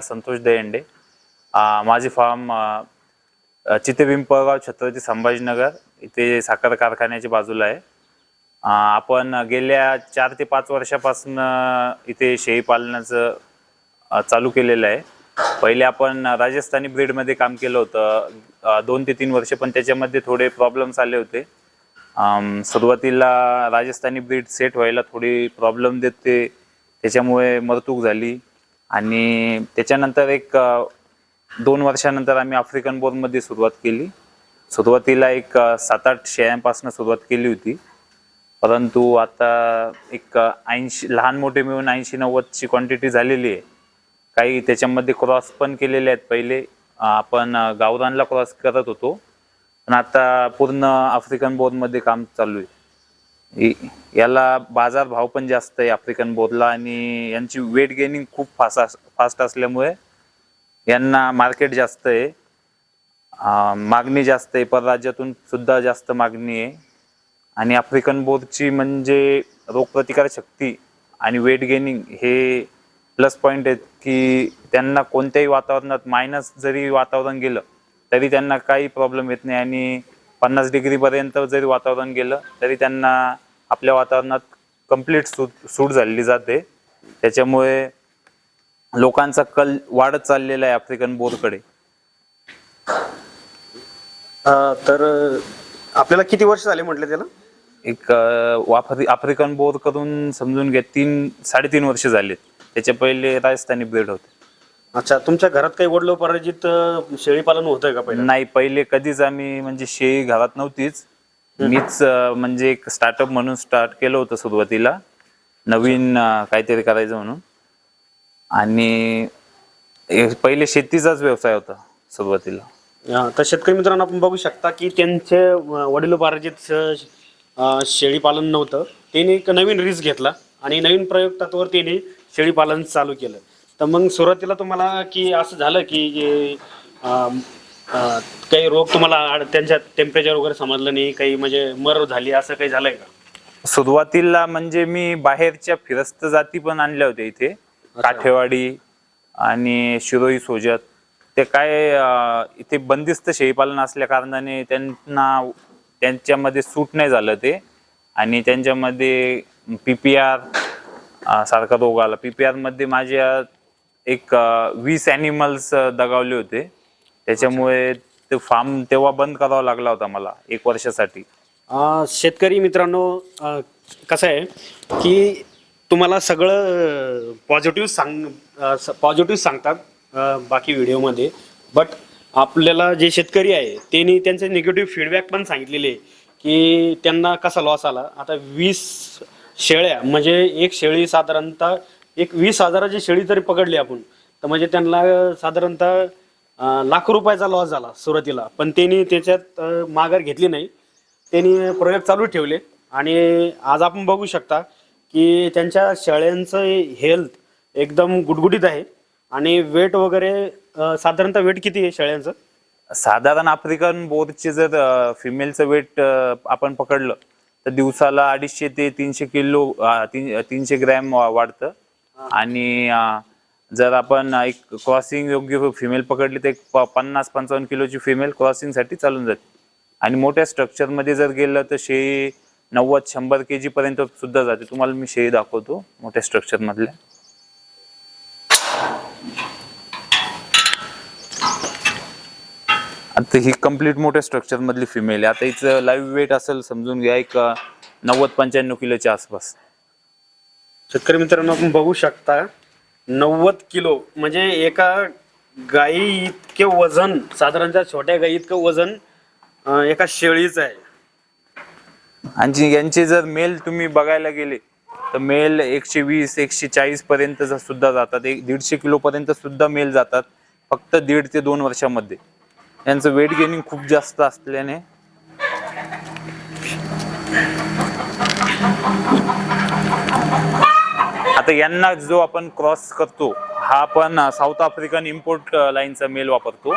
विशाल संतोष दयंडे माझे farm farm अं, छत्रपती संभाजीनगर इथे साखर कारखान्याच्या बाजूला आहे. आपण गेल्या चार ते पाच वर्षापासून इथे शेळी पालनाचं चालू केलेलं आहे. पहिले आपण राजस्थानी ब्रीडमध्ये काम केलं होतं. दोन ते तीन वर्ष पण त्याच्यामध्ये थोडे प्रॉब्लेम्स आले होते. सुरुवातीला राजस्थानी ब्रीड सेट व्हायला थोडी प्रॉब्लेम देते त्याच्यामुळे मरतूक झाली. आणि त्याच्यानंतर एक दोन वर्षानंतर आम्ही आफ्रिकन बोर्नमध्ये सुरुवात केली. सुरुवातीला एक सात आठ शेळ्यांपासून सुरुवात केली होती. परंतु आता एक ऐंशी लहान मोठे मिळून ऐंशी नव्वदची क्वांटिटी झालेली आहे. काही त्याच्यामध्ये क्रॉस पण केलेले आहेत. पहिले आपण गावरानला क्रॉस करत होतो. पण आता पूर्ण आफ्रिकन बोर्डमध्ये काम चालू आहे. याला बाजार भाव पण जास्त आहे आफ्रिकन बोधला आणि यांची वेट गेनिंग खूप फास्ट फास्ट असल्यामुळे यांना मार्केट जास्त आहे. मागणी जास्त आहे. परराज्यातून सुद्धा जास्त मागणी आहे. आणि आफ्रिकन बोर्डची म्हणजे रोगप्रतिकार शक्ती आणि वेट गेनिंग हे प्लस पॉईंट आहेत की त्यांना कोणत्याही वातावरणात मायनस जरी वातावरण गेलं तरी त्यांना काही प्रॉब्लेम येत नाही. आणि पन्नास डिग्रीपर्यंत जरी वातावरण गेलं तरी त्यांना आपल्या वातावरणात कंप्लीट सूट सूट झालेली जाते. त्याच्यामुळे लोकांचा कल वाढत चाललेला आहे आफ्रिकन बोरकडे. तर आपल्याला किती वर्ष झाले म्हटलं त्याला? एक वाफरी आफ्रिकन बोर करून समजून घ्या तीन साडेतीन वर्ष झालेत. त्याच्या पहिले राजस्थानी ब्रीड होते. अच्छा तुमच्या घरात काही वडलो पराजित शेळी पालन होतंय का पहिलं नाही पहिले कधीच आम्ही म्हणजे शेळी घरात नव्हतीच. मीच म्हणजे एक स्टार्टअप म्हणून स्टार्ट केलं होतं सुरुवातीला. नवीन काहीतरी करायचं म्हणून. आणि पहिले शेतीचाच व्यवसाय होता सुरुवातीला. तर शेतकरी मित्रांनो आपण बघू शकता की त्यांचे वडिलोपार्जित शेळी पालन नव्हतं. त्यांनी एक नवीन रिस्क घेतला आणि नवीन प्रयोग तत्वावर त्यांनी शेळी पालन चालू केलं. तर मग सुरुवातीला तुम्हाला की असं झालं की अं, काही रोग तुम्हाला आड- त्यांच्या टेम्परेचर वगैरे समजलं नाही काही म्हणजे मर झाली असं काही झालंय का? सुरुवातीला म्हणजे मी बाहेरच्या फिरस्त जाती पण आणल्या होत्या इथे. काठेवाडी आणि शिरोई सोजत. ते काय अं, इथे बंदिस्त शेळीपालन असल्या कारणाने त्यांना त्यांच्यामध्ये सूट नाही झालं ते. आणि त्यांच्यामध्ये पी पी आर सारखा रोग आला. पी पी आरमध्ये माझ्या एक अं, वीस ॲनिमल्स दगावले होते. त्याच्यामुळे ते फार्म तेव्हा बंद करावा लागला होता मला एक वर्षासाठी. अं, शेतकरी मित्रांनो अं, कसं आहे की तुम्हाला सगळं पॉझिटिव्ह सांग पॉझिटिव्ह सांगतात अं, बाकी व्हिडिओमध्ये. बट आपल्याला जे शेतकरी आहे त्यांनी त्यांचे निगेटिव्ह फीडबॅक पण सांगितलेले आहे की त्यांना कसा लॉस आला. आता वीस शेळ्या म्हणजे एक शेळी साधारणतः एक वीस हजाराची शेळी जरी पकडली आपण तर म्हणजे त्यांना साधारणतः अं, लाख रुपयाचा लॉस झाला सुरुवातीला. पण त्यांनी त्याच्यात अं, माघार घेतली नाही. त्यांनी प्रयोग चालू ठेवले. आणि आज आपण बघू शकता की त्यांच्या शेळ्यांचं हेल्थ एकदम गुडगुडीत आहे. आणि वेट वगैरे अं, साधारणतः वेट किती आहे शेळ्यांचं साधारण आफ्रिकन बोरचे जर फिमेलचं वेट आपण पकडलं तर दिवसाला अडीचशे ते तीनशे किलो अ, तीन तीनशे ग्रॅम वा- वाढतं. आणि अ, जर आपण एक क्रॉसिंग योग्य फिमेल पकडली तर एक प- पन्नास पंचावन्न किलोची फिमेल क्रॉसिंगसाठी चालून जाते. आणि मोठ्या स्ट्रक्चरमध्ये जर गेलं तर शेळी नव्वद शंभर के पर्यंत सुद्धा जाते. तुम्हाला मी शेळी दाखवतो मोठ्या स्ट्रक्चरमधल्या आता ही कंप्लीट मोठ्या स्ट्रक्चर मधली फिमेल आहे. आता हिचं लाईव्ह वेट असेल समजून घ्या एक नव्वद पंच्याण्णव किलोच्या आसपास. शेतकरी मित्रांनो आपण बघू शकता नव्वद किलो. म्हणजे एका गाई इतके वजन साधारणतः छोट्या गाई इतकं वजन अं, एका शेळीचं आहे. आणि यांचे जर मेल तुम्ही बघायला गेले तर मेल एकशे वीस एकशे चाळीस पर्यंत ज- सुद्धा जातात एक दीडशे किलो पर्यंत सुद्धा मेल जातात फक्त दीड ते दोन वर्षामध्ये. यांचं वेट गेनिंग खूप जास्त असल्याने. आता यांना जो आपण क्रॉस करतो हा आपण साऊथ आफ्रिकन इम्पोर्ट लाईनचा मेल वापरतो.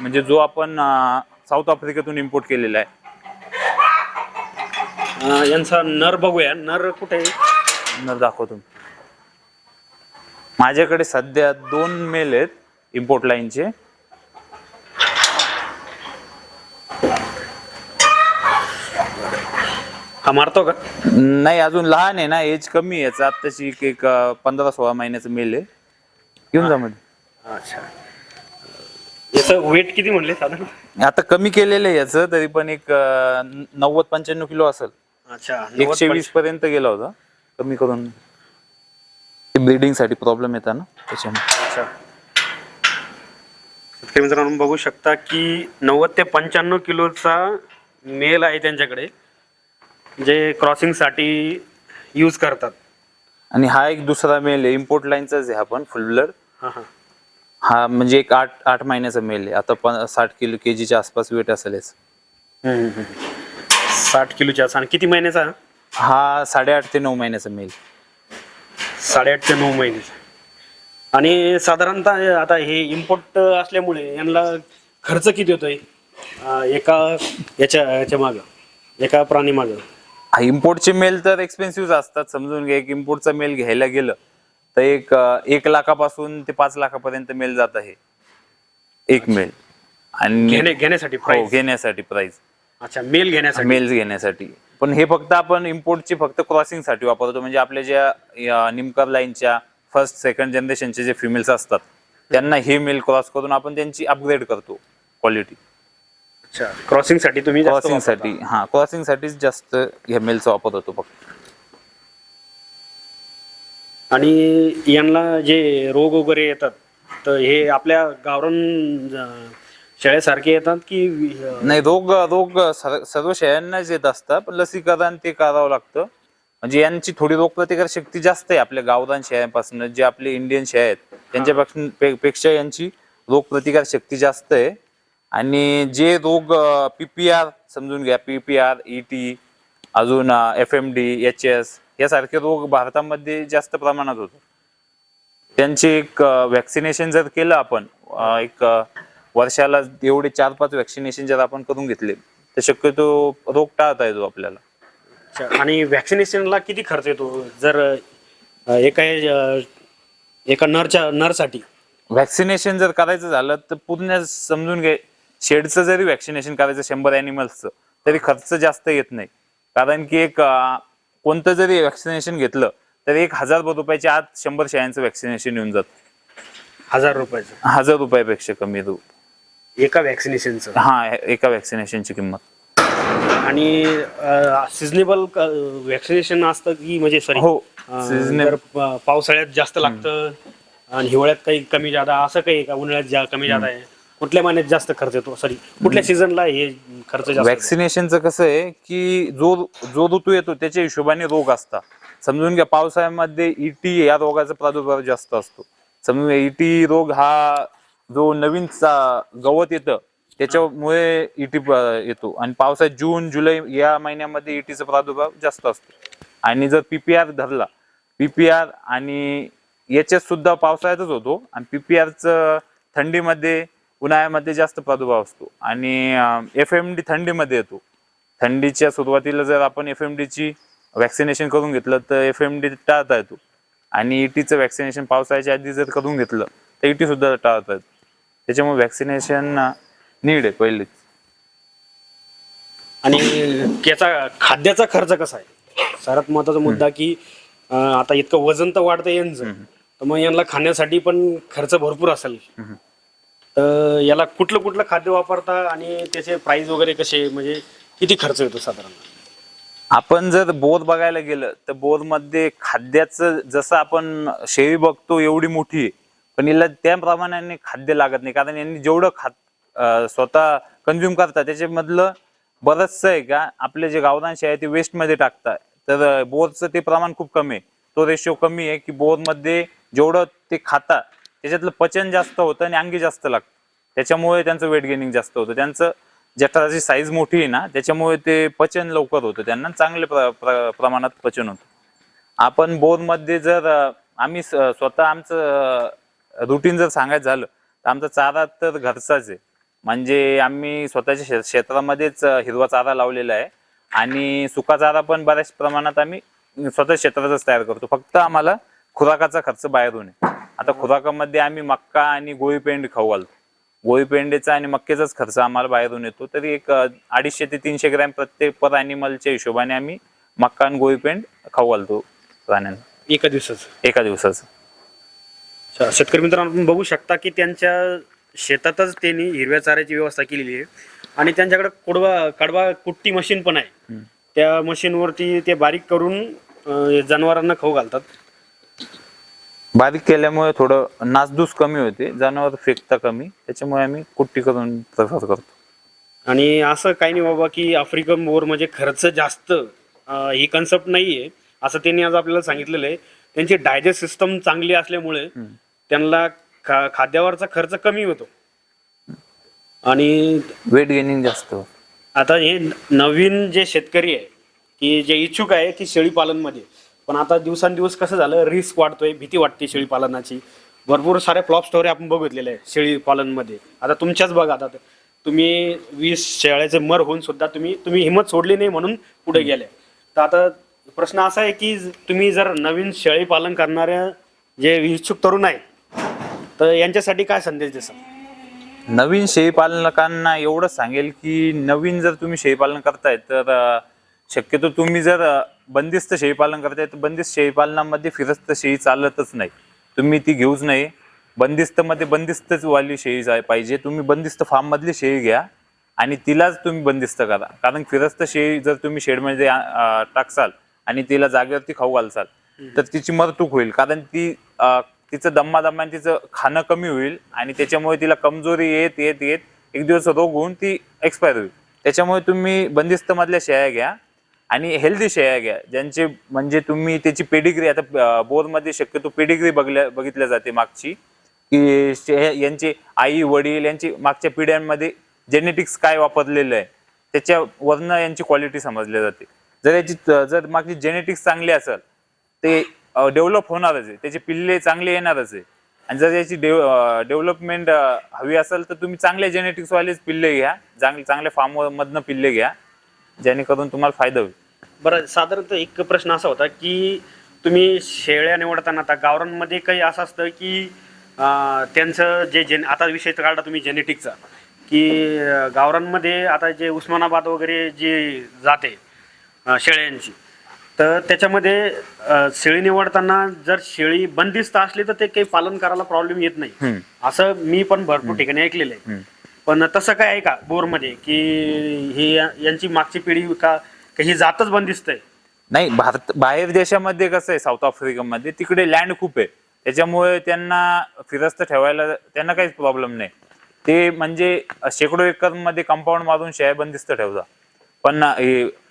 म्हणजे जो आपण साऊथ आफ्रिकेतून इम्पोर्ट केलेला आहे. यांचा नर बघूया. नर कुठे आहे? नर दाखवतो. माझ्याकडे सध्या दोन मेल आहेत इम्पोर्ट लाईनचे हा मारतो का? नाही अजून लहान आहे ना एज कमी आहे. याचं आत्ताची एक- एक अं, पंधरा सोळा महिन्याचं मेल आहे. घेऊन जा मध्ये अच्छा. याचं वेट किती म्हणले साधारण? आता कमी केलेलं आहे याचं तरी पण एक अं, नव्वद पंच्याण्णव किलो असेल. अच्छा एकशे वीस पर्यंत गेला होता. कमी करून. ब्लिडिंगसाठी प्रॉब्लेम येतात ना त्याच्यामुळे. अच्छा. शेतकरी मित्रांनो बघू शकता की नव्वद ते पंच्याण्णव किलोचा मेल आहे त्यांच्याकडे. जे क्रॉसिंगसाठी यूज करतात. आणि हा एक दुसरा मेल आहे. इम्पोर्ट लाईनचाच आहे हा पण फुल ब्लड हां हां. हा म्हणजे एक आठ आठ महिन्याचा मेल आहे. आता पण साठ किलो केजीच्या आसपास वेट असेल याचं. साठ किलोच्या आणि किती महिन्याचा? हा? हा साडेआठ ते नऊ महिन्याचा मेल साडेआठ ते नऊ महिन्याचा. आणि साधारणतः आता हे इम्पोर्ट असल्यामुळे यांना खर्च किती होतोय? अं, एका याच्या याच्या मागं एका प्राणी मागं? इम्पोर्टचे मेल तर एक्सपेन्सिव्ह असतात. समजून घ्या एक इम्पोर्टचा मेल घ्यायला गेलं तर एक एक लाखापासून ते पाच लाखापर्यंत मेल जात आहे. एक मेल आणि घेणे घेण्यासाठी हो प्राइस घेण्यासाठी प्राइस अच्छा मेल घेण्यासाठी. मेल्स घेण्यासाठी. पण हे फक्त आपण इम्पोर्टची फक्त क्रॉसिंगसाठी वापरतो. म्हणजे आपल्या ज्या निमकर लाईनच्या फर्स्ट सेकंड जनरेशनचे जे फिमेल्स असतात त्यांना हे मेल क्रॉस करून आपण त्यांची अपग्रेड करतो क्वालिटी अच्छा. क्रॉसिंगसाठी तुम्ही क्रॉसिंगसाठी. हा क्रॉसिंग साठीच जास्त ह्या मेलचा वापर होतो फक्त. आणि यांना जे रोग वगैरे येतात तर हे आपल्या गावरान अं, शेळ्यासारखे येतात की अं, नाही रोग रोग सर- सर्व शेळ्यांनाच येत असतात पण लसीकरण ते करावं लागतं. म्हणजे यांची थोडी रोगप्रतिकार शक्ती जास्त आहे आपल्या गावरान शेळ्यांपासून जे आपले इंडियन शेळ्या आहेत त्यांच्यापासून पे- पेक्षा यांची रोगप्रतिकार शक्ती जास्त आहे. आणि जे रोग पीपीआर समजून घ्या पीपीआर ईटी अजून F M D H S यासारखे रोग भारतामध्ये जास्त प्रमाणात होतो. त्यांचे एक वॅक्सिनेशन जर केलं आपण एक वर्षाला एवढे चार पाच वॅक्सिनेशन जर आपण करून घेतले तर शक्यतो रोग टाळता येतो आपल्याला. आणि व्हॅक्सिनेशनला किती खर्च येतो? जर एका एका नरच्या नरसाठी? व्हॅक्सिनेशन जर करायचं झालं तर पूर्ण समजून घे शेडचं जरी व्हॅक्सिनेशन करायचं शंभर अॅनिमल्सचं तरी खर्च जास्त येत नाही. कारण की एक कोणतं जरी व्हॅक्सिनेशन घेतलं तर एक हजार रुपयाच्या आत शंभर शेळ्यांचं व्हॅक्सिनेशन येऊन जातं. हजार रुपयाचं? हजार रुपयापेक्षा कमी रू एका व्हॅक्सिनेशनचं हा एका व्हॅक्सिनेशनची किंमत. आणि सिजनेबल व्हॅक्सिनेशन असतं की म्हणजे सॉरी हो seasonable. पावसाळ्यात जास्त लागतं आणि हिवाळ्यात काही कमी जादा असं काही आहे का? उन्हाळ्यात जा कमी जादा आहे? कुठल्या महिन्यात जास्त खर्च येतो? सॉरी कुठल्या सीझनला हे खर्च जास्त येतो? वॅक्सिनेशनचं कसं आहे की जो जो ऋतू येतो त्याच्या हिशोबाने रोग असतात. समजून घ्या पावसाळ्यामध्ये इटी या रोगाचा प्रादुर्भाव जास्त असतो. समजून इटी रोग हा जो नवीन गवत येतं त्याच्यामुळे इटी येतो. आणि पावसाळ्यात जून जुलै या महिन्यामध्ये इटीचा प्रादुर्भाव जास्त असतो. आणि जर पीपीआर धरला पीपीआर आणि याच्यात सुद्धा पावसाळ्यातच होतो. आणि पीपीआरचं थंडीमध्ये उन्हाळ्यामध्ये जास्त प्रादुर्भाव असतो. आणि एफ एम डी थंडीमध्ये येतो. थंडीच्या सुरुवातीला जर आपण एफ एम डीची वॅक्सिनेशन करून घेतलं तर एफ एम डी टाळता येतो. आणि इटीचं वॅक्सिनेशन पावसाळ्याच्या आधी जर करून घेतलं तर इटी सुद्धा टाळता येतो. त्याच्यामुळे वॅक्सिनेशन नीड आहे पहिलेच. आणि त्याचा खाद्याचा खर्च कसा आहे? सर्वात महत्त्वाचा मुद्दा की आता इतकं वजन तर वाढतं यांचं. तर मग यांना खाण्यासाठी पण खर्च भरपूर असेल. तर याला कुठलं कुठलं खाद्य वापरता आणि त्याचे प्राइस वगैरे कसे म्हणजे किती खर्च येतो साधारण? आपण जर बोर बघायला गेलं तर बोधमध्ये खाद्याचं जसं आपण शेळी बघतो एवढी मोठी आहे पण हिला त्या प्रमाणाने खाद्य लागत नाही. कारण यांनी जेवढं खात अं, स्वतः कन्झ्युम करतात त्याच्यामधलं बरंचसं आहे का आपले जे गावरान आहे ते वेस्टमध्ये टाकतात. तर अं, बोरचं ते प्रमाण खूप कमी आहे. तो रेशो कमी आहे की बोरमध्ये जेवढं ते खातात त्याच्यातलं पचन जास्त होतं आणि अंगी जास्त लागतं. त्याच्यामुळे त्यांचं वेट गेनिंग जास्त होतं. त्यांचं जठराची साईज मोठी आहे ना त्याच्यामुळे ते पचन लवकर होतं. त्यांना चांगले प्र- प्र- प्रमाणात पचन होतं. आपण बोरमध्ये जर आम्ही स्वतः आमचं रुटीन जर सांगायचं झालं तर आमचा चारा तर घरचाच आहे. म्हणजे आम्ही स्वतःच्या क्षेत्रामध्येच हिरवा चारा लावलेला आहे. आणि सुका चारा पण बऱ्याच प्रमाणात आम्ही स्वतः क्षेत्रातच तयार करतो. फक्त आम्हाला खुराकाचा खर्च बाहेरून आहे. आता खुराकामध्ये आम्ही मक्का आणि गोळी पेंड खाऊ घालतो. गोळी पेंडीचा आणि मक्केचाच खर्च आम्हाला बाहेरून येतो. तरी एक अडीचशे ते तीनशे ग्रॅम प्रत्येक पर अॅनिमलच्या हिशोबाने आम्ही मक्का आणि गोळी पेंड खाऊ घालतो प्राण्यांना. एका दिवसाचं? एका दिवसाचं. अच्छा, शेतकरी मित्रांनो आपण बघू शकता की त्यांच्या शेतातच त्यांनी हिरव्या चाऱ्याची व्यवस्था केलेली आहे. आणि त्यांच्याकडे कुडवा कडवा कुट्टी मशीन पण आहे. त्या मशीनवरती ते बारीक करून अं, जनावरांना खाऊ घालतात. बारीक केल्यामुळे थोडं नासधूस कमी होते जनावर फेकता कमी त्याच्यामुळे आम्ही कुट्टी करून प्रेफर करतो. आणि असं काही नाही बाबा की आफ्रिकन मोर म्हणजे खर्च जास्त अं, ही कन्सेप्ट नाही आहे असं त्यांनी आज आपल्याला सांगितलेलं आहे. त्यांची डायजेस्ट सिस्टम चांगली असल्यामुळे त्यांना खा खाद्यावरचा खर्च कमी होतो. आणि वेट गेनिंग जास्त होतं. आता हे नवीन जे शेतकरी आहे की जे इच्छुक आहे की शेळी पालनमध्ये. पण आता दिवसांदिवस कसं झालं रिस्क वाढतोय भीती वाटते शेळी पालनाची भरपूर सारे फ्लॉप स्टोरी आपण बघितलेले आहे शेळी पालनमध्ये आता तुमच्याच बघा आता तुम्ही वीस शेळ्याचे मर होऊन सुद्धा तुम्ही तुम्ही हिंमत सोडली नाही म्हणून पुढे गेले. तर आता प्रश्न असा आहे की तुम्ही जर नवीन शेळी पालन करणाऱ्या जे इच्छुक तरुण आहे तर यांच्यासाठी काय संदेश देसाल? नवीन शेळीपालकांना एवढं सांगेल की नवीन जर तुम्ही शेळीपालन करताय तर शक्यतो तुम्ही जर बंदिस्त शेळीपालन करताय तर बंदिस्त शेळीपालनामध्ये फिरस्त शेळी चालतच नाही. तुम्ही ती घेऊच नाही बंदिस्त मध्ये बंदिस्तच वाली शेळी जाय पाहिजे. तुम्ही बंदिस्त फार्म मधली शेळी घ्या आणि तिलाच तुम्ही बंदिस्त करा. कारण फिरस्त शेळी जर तुम्ही शेडमध्ये टाकसाल आणि तिला जागेवरती खाऊ घालसाल तर तिची मरतूक होईल. कारण ती तिचं दम्मा दम्माने तिचं खाणं कमी होईल आणि त्याच्यामुळे तिला कमजोरी येत येत येत एक दिवस रोग होऊन ती एक्सपायर होईल. त्याच्यामुळे तुम्ही बंदिस्त मधल्या शेळ्या घ्या. आणि हेल्दी शेळ्या घ्या. ज्यांचे म्हणजे तुम्ही त्याची पेडिग्री आता बोरमध्ये शक्यतो पेडिग्री बघल्या बघितल्या जाते मागची. की यांची यांचे आई वडील यांची मागच्या पिढ्यांमध्ये जेनेटिक्स काय वापरलेलं आहे त्याच्यावरनं यांची क्वालिटी समजली जाते. जर याची जर मागची जेनेटिक्स चांगली असेल ते डेव्हलप होणारच आहे. त्याचे पिल्ले चांगले येणारच आहे. आणि जर याची डेव्हलपमेंट हवी असेल तर तुम्ही चांगल्या जेनेटिक्स वालेच पिल्ले घ्या. चांगले चांगल्या फार्म मधनं पिल्ले घ्या. जेणेकरून तुम्हाला फायदा होईल. बरं साधारणतः एक प्रश्न असा होता की तुम्ही शेळ्या निवडताना आता गावरांमध्ये काही असं असतं की अं, त्यांचं जे जेन आता विषय काढला तुम्ही जेनेटिकचा की अं, गावरांमध्ये आता जे उस्मानाबाद वगैरे जे जाते अं, शेळ्यांची तर त्याच्यामध्ये अं, शेळी निवडताना जर शेळी बंदिस्त असली तर ते काही पालन करायला प्रॉब्लेम येत नाही. असं मी पण भरपूर ठिकाणी ऐकलेलं आहे. पण तसं काय आहे का बोरमध्ये की ही यांची मागची पिढी का का ही जातच बंदिस्त आहे नाही भारत बाहेर देशामध्ये कसं आहे साऊथ आफ्रिकेमध्ये तिकडे लँड खूप आहे. त्याच्यामुळे त्यांना फिरस्त ठेवायला त्यांना काहीच प्रॉब्लेम नाही. ते म्हणजे शेकडो एकरमध्ये कंपाऊंड मारून शेळ्या बंदिस्त ठेवतात. पण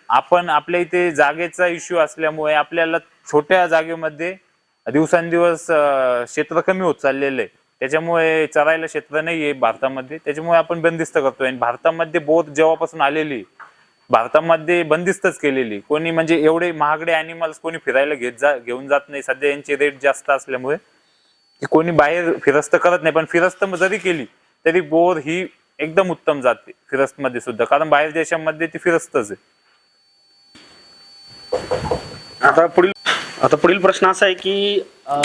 आपण आपल्या इथे जागेचा इश्यू असल्यामुळे आपल्याला छोट्या जागेमध्ये दिवसांदिवस क्षेत्र कमी होत चाललेलं आहे. त्याच्यामुळे चरायला क्षेत्र नाही आहे भारतामध्ये. त्याच्यामुळे आपण बंदिस्त करतोय. आणि भारतामध्ये बोध जेव्हापासून आलेली भारतामध्ये बंदिस्तच केलेली. कोणी म्हणजे एवढे महागडे अॅनिमल्स कोणी फिरायला घेत जा घेऊन जात नाही. सध्या यांचे रेट जास्त असल्यामुळे. कोणी बाहेर फिरस्त करत नाही. पण फिरस्त जरी केली तरी बोर ही एकदम उत्तम जाते. फिरस्त मध्ये सुद्धा. कारण बाहेर देशामध्ये ती फिरस्तच आहे. आता पुढील आता पुढील प्रश्न असा आहे की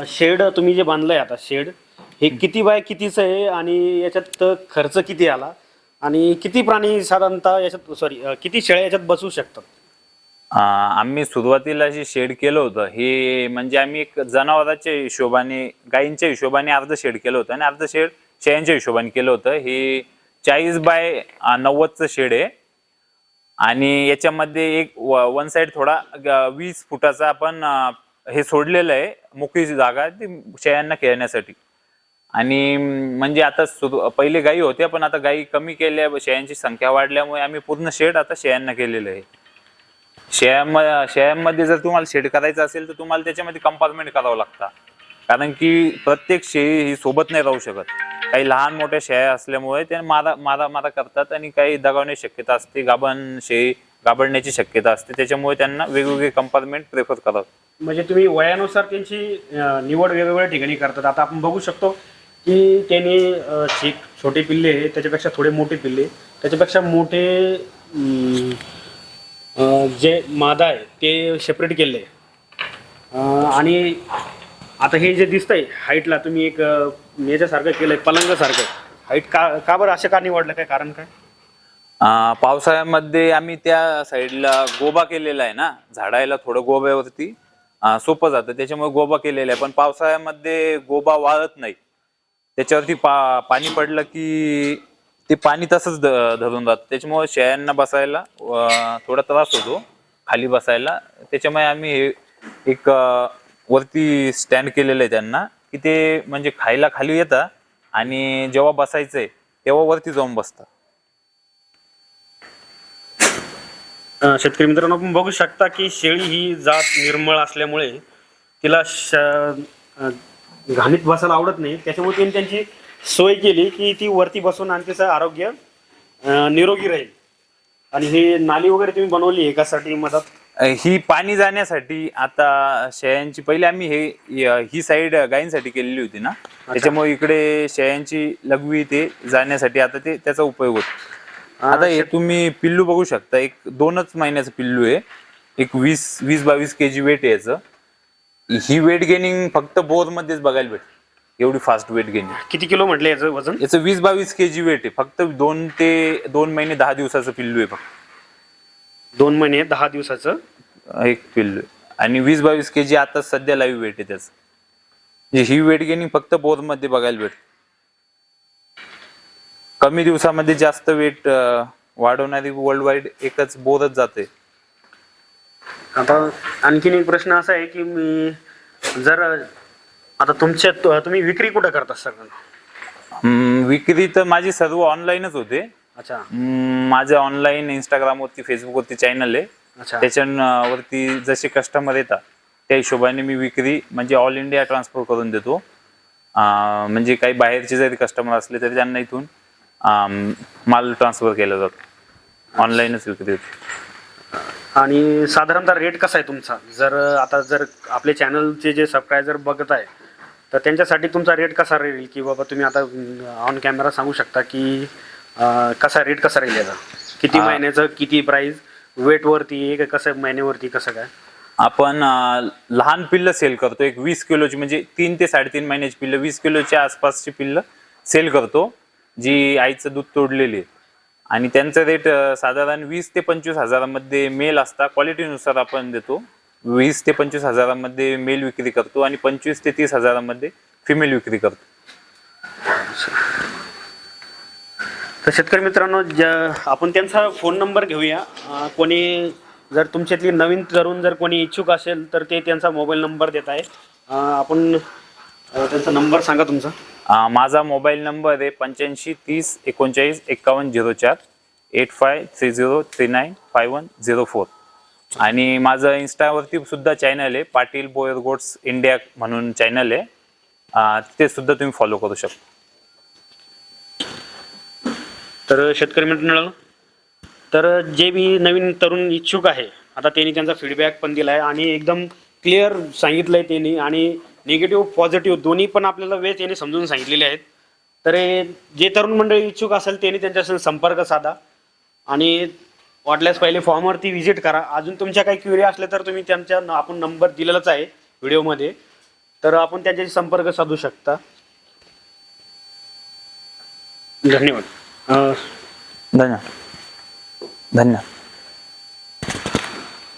शेड तुम्ही जे बांधलंय आता शेड हे किती बाय कितीचं आहे? आणि याच्यात खर्च किती आला? आणि किती प्राणी साधारणतः याच्यात सॉरी किती शेळ्या याच्यात बसू शकतात? आम्ही सुरुवातीला जे शेड केलं होतं हे म्हणजे आम्ही एक जनावरांच्या हिशोबाने गायींच्या हिशोबाने अर्ध शेड केलं होतं आणि अर्ध शेड शेळ्यांच्या हिशोबाने केलं होतं. हे चाळीस बाय नव्वदचं शेड आहे. आणि याच्यामध्ये एक वन साइड थोडा वीस फुटाचा आपण हे सोडलेलं आहे मोकळी जागा ती शेळ्यांना खेळण्यासाठी. आणि म्हणजे आता सुरू पहिले गायी होत्या पण आता गायी कमी केल्या शेळ्यांची संख्या वाढल्यामुळे आम्ही पूर्ण शेड आता शेळ्यांना केलेलं आहे. शेळ्या शेळ्यांमध्ये जर तुम्हाला शेड करायचं असेल तर तुम्हाला त्याच्यामध्ये कंपार्टमेंट करावं लागतं. कारण की प्रत्येक शेळी ही सोबत नाही राहू शकत. काही लहान मोठ्या शेळ्या असल्यामुळे ते मारा मारा मारा करतात आणि काही दगावण्याची शक्यता असते गाभण शेळी गाभडण्याची शक्यता असते त्याच्यामुळे त्यांना वेगवेगळे कंपार्टमेंट प्रेफर करावं. म्हणजे तुम्ही वयानुसार त्यांची निवड वेगवेगळ्या ठिकाणी करतात. आता आपण बघू शकतो की त्याने अं, छोटे पिल्ले आहे, त्याच्यापेक्षा थोडे मोठे पिल्ले त्याच्यापेक्षा मोठे जे मादा आहे ते सेपरेट केले. आणि आता हे जे दिसतंय हाईटला तुम्ही एक अं, याच्यासारखं केलंय पलंगासारखं. हाईट का का बरं असं का निवडलं काय कारण काय? पावसाळ्यामध्ये आम्ही त्या साईडला गोबा केलेला आहे ना झाडायला थोडं गोब्यावरती. सोपं जातं त्याच्यामुळे गोबा केलेला आहे. पण पावसाळ्यामध्ये गोबा वाळत नाही. त्याच्यावरती पा पाणी पडलं की ते पाणी तसंच धरून जातं त्याच्यामुळे शेळ्यांना बसायला थोडा त्रास होतो खाली बसायला. त्याच्यामुळे आम्ही एक वरती स्टँड केलेलं आहे त्यांना की ते म्हणजे खायला खाली येतात आणि जेव्हा बसायचंय तेव्हा वरती जाऊन बसतात. शेतकरी मित्रांनो आपण बघू शकता की शेळी ही जात निर्मळ असल्यामुळे तिला श घाणीत बसायला आवडत नाही. त्याच्यामुळे त्यांनी त्यांची सोय केली की ती वरती बसून आणि तिचं आरोग्य निरोगी राहील. आणि हे नाली वगैरे तुम्ही बनवली आहे कशासाठी मदत ही पाणी जाण्यासाठी आता शेळ्यांची पहिले आम्ही हे ही साईड गायींसाठी केलेली होती ना. त्याच्यामुळे इकडे शेळ्यांची लघवी ते जाण्यासाठी आता ते त्याचा उपयोग होतो. आता हे तुम्ही पिल्लू बघू शकता. एक दोनच महिन्याचं पिल्लू आहे. एक वीस वीस बावीस के जी वेट याचं. ही वेट गेनिंग फक्त बोर मध्येच बघायला भेटते एवढी फास्ट वेट गेनिंग किती किलो म्हटलं याचं वजन? याचं वीस बावीस के जी वेट आहे. फक्त दोन ते दोन महिने दहा दिवसाचं पिल्लू आहे फक्त. दोन महिने दहा दिवसाचं? एक पिल्लू आहे. आणि वीस बावीस के जी आता सध्या लाईव्ह वेट आहे त्याचं. म्हणजे ही वेट गेनिंग फक्त बोरमध्ये बघायला भेट कमी दिवसामध्ये जास्त वेट वाढवणारी वर्ल्ड वाईड एकच बोरच जाते आता आणखीन एक प्रश्न असा आहे की मी जर आता तुमच्या तुम्ही विक्री कुठं करता सगळं विक्री तर माझी सर्व ऑनलाईनच होते. अच्छा. हम्म, माझं ऑनलाईन इंस्टाग्रामवरती फेसबुकवरती चॅनल आहे. अच्छा. त्याच्यावरती जसे कस्टमर येतात त्या हिशोबाने मी विक्री म्हणजे ऑल इंडिया ट्रान्सफर करून देतो. अं, म्हणजे काही बाहेरचे जरी कस्टमर असले तरी त्यांना इथून अं, माल ट्रान्सफर केला जातो. ऑनलाईनच विक्री होते. आणि साधारणतः रेट कसा आहे तुमचा? जर आता जर आपले चॅनलचे जे सबस्क्रायबर बघत आहे तर त्यांच्यासाठी तुमचा रेट कसा राहील? की बाबा तुम्ही आता ऑन कॅमेरा सांगू शकता की कसा रेट कसा राहील याचा? किती. महिन्याचं किती प्राइस वेटवरती आहे का कसं महिन्यावरती कसं काय? आपण अं, लहान पिल्लं सेल करतो. एक वीस किलोची म्हणजे तीन ते साडेतीन महिन्याची पिल्लं वीस किलोच्या आसपासची पिल्लं सेल करतो जी आईचं दूध तोडलेली आहे. आणि त्यांचं रेट साधारण वीस ते पंचवीस हजारामध्ये मेल असता. क्वालिटीनुसार आपण देतो. वीस ते पंचवीस हजारामध्ये मेल विक्री करतो आणि पंचवीस ते तीस हजारामध्ये फिमेल विक्री करतो. तर शेतकरी मित्रांनो ज्या आपण त्यांचा फोन नंबर घेऊया. अं, कोणी जर तुमच्यातली नवीन तरुण जर कोणी इच्छुक असेल तर ते त्यांचा मोबाईल नंबर देत आहे. अं, आपण अं, त्यांचा नंबर सांगा तुमचा. माझा मोबाईल नंबर आहे पंच्याऐंशी तीस एकोणचाळीस एक्कावन्न झिरो चार eight five three zero three nine five one zero four. आणि माझं इन्स्टावरती सुद्धा चॅनल आहे पाटील बोयर गोट्स इंडिया म्हणून चॅनल आहे. ते सुद्धा तुम्ही फॉलो करू शकता. तर शेतकरी मित्रांनो तर जे बी नवीन तरुण इच्छुक आहे आता त्यांनी त्यांचा फीडबॅक पण दिला आहे आणि एकदम क्लिअर सांगितलं आहे त्यांनी आणि निगेटिव्ह पॉझिटिव्ह दोन्ही पण आपल्याला वेळ त्यांनी समजून सांगितलेले आहेत. तर जे तरुण मंडळी इच्छुक असेल त्यांनी त्यांच्याशी संपर्क साधा आणि वाटल्यास पहिले फॉर्मवरती व्हिजिट करा. अजून तुमच्या काही क्युरी असल्या तर तुम्ही त्यांच्या आपण नंबर दिलेलाच आहे व्हिडिओमध्ये. तर आपण त्यांच्याशी संपर्क साधू शकता. धन्यवाद. धन्यवाद. धन्यवाद.